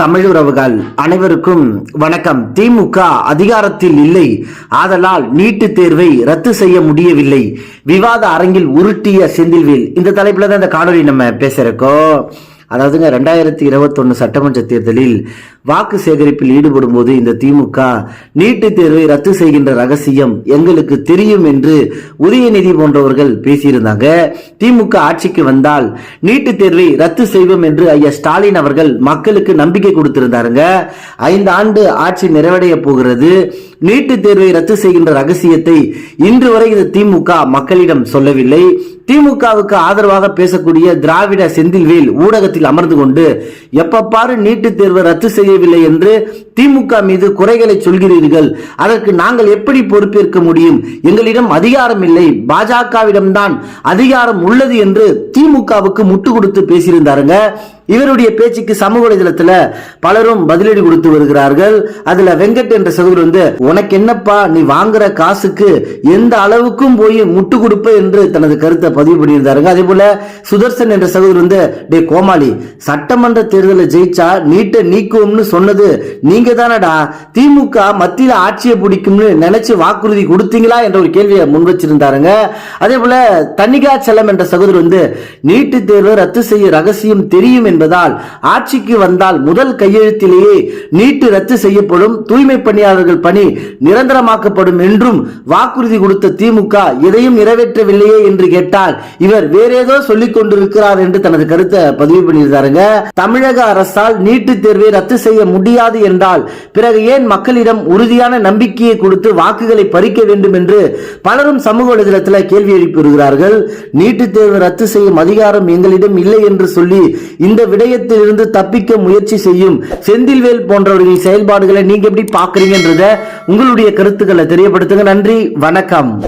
தமிழ் உறவுகள் அனைவருக்கும் வணக்கம். திமுக அதிகாரத்தில் இல்லை. ஆதலால் நீட்டு தேர்வை ரத்து செய்ய முடியவில்லை. விவாத அரங்கில் உருட்டிய செந்தில்வேல். இந்த தலைப்புல தான் இந்த காணொலி நம்ம பேசுறக்கோ அதாவதுங்க ரெண்டாயிரத்தி இருபத்தொன்னு சட்டமன்ற தேர்தலில் வாக்கு சேகரிப்பில் ஈடுபடும் போது இந்த திமுக நீட்டு தேர்வை ரத்து செய்கின்ற ரகசியம் எங்களுக்கு தெரியும் என்று உதயநிதி போன்றவர்கள் பேசியிருந்தாங்க. திமுக ஆட்சிக்கு வந்தால் நீட்டு தேர்வை ரத்து செய்வோம் என்று ஐயா ஸ்டாலின் அவர்கள் மக்களுக்கு நம்பிக்கை கொடுத்திருந்தாருங்க. ஐந்து ஆண்டு ஆட்சி நிறைவடைய போகிறது. நீட்டு தேர்வை ரத்து செய்கின்ற ரகசியத்தை இன்று வரை இந்த திமுக மக்களிடம் சொல்லவில்லை. திமுகவுக்கு ஆதரவாக பேசக்கூடிய திராவிட செந்தில்வேல் ஊடகத்தில் அமர்ந்து கொண்டு எப்ப பாரு தேர்வை ரத்து செய்ய முடியவில்லை என்று திமுக மீது குறைகளை சொல்கிறீர்கள். அதற்கு நாங்கள் எப்படி பொறுப்பேற்க முடியும்? எங்களிடம் அதிகாரம் இல்லை. பாஜகவிடம்தான் அதிகாரம் உள்ளது என்று திமுகவுக்கு முட்டு கொடுத்து பேசியிருந்தாருங்க. இவருடைய பேச்சுக்கு சமூக வலைதளத்துல பலரும் பதிலடி கொடுத்து வருகிறார்கள். அதுல வெங்கட் என்ற சகோதரர் வந்து உனக்கு என்னப்பா? நீ வாங்குற காசுக்கு எந்த அளவுக்கும் போய் முட்டு கொடுப்ப? என்று தனது கருத்தை பதிவு பண்ணியிருந்தாருங்க. அதே போல சுதர்சன் என்ற சகோதரர் வந்து டே கோமாளி சட்டமன்ற தேர்தலை ஜெயிச்சா நீட்டை நீக்குவோம்னு சொன்னது நீங்க நீங்க தானடா திமுக மத்தியில் ஆட்சியை பிடிக்கும்னு நினைச்சு வாக்குறுதி கொடுத்தீங்களா என்ற ஒரு கேள்வியை முன் வச்சிருந்தாருங்க. அதே போல தன்னிகா செல்லம் என்ற சகோதரர் வந்து நீட்டு தேர்வு ரத்து செய்ய ரகசியம் தெரியும் என்பதால் ஆட்சிக்கு வந்தால் முதல் கையெழுத்திலேயே நீட்டு ரத்து செய்யப்படும் தூய்மை பணியாளர்கள் பணி நிரந்தரமாக்கப்படும் என்றும் வாக்குறுதி கொடுத்த திமுக எதையும் நிறைவேற்றவில்லையே என்று கேட்டால் இவர் வேற ஏதோ சொல்லிக் கொண்டிருக்கிறார் என்று தனது கருத்தை பதிவு பண்ணியிருந்தாருங்க. தமிழக அரசால் நீட்டு தேர்வை ரத்து செய்ய முடியாது என்றால் பிறகு ஏன் மக்களிடம் உறுதியான நம்பிக்கையை கொடுத்து வாக்குகளை பறிக்க வேண்டும் என்று பலரும் சமூக வலைதளத்தில் கேள்வி எழுப்பி வருகிறார்கள். நீட்டுத் தேர்வு ரத்து செய்யும் அதிகாரம் எங்களிடம் இல்லை என்று சொல்லி இந்த விடயத்திலிருந்து தப்பிக்க முயற்சி செய்யும் செந்தில்வேல் போன்றவர்களின் செயல்பாடுகளை நீங்க எப்படி பாக்குறீங்கன்றத உங்களுடைய கருத்துக்களை தெரியப்படுத்துங்க. நன்றி வணக்கம்.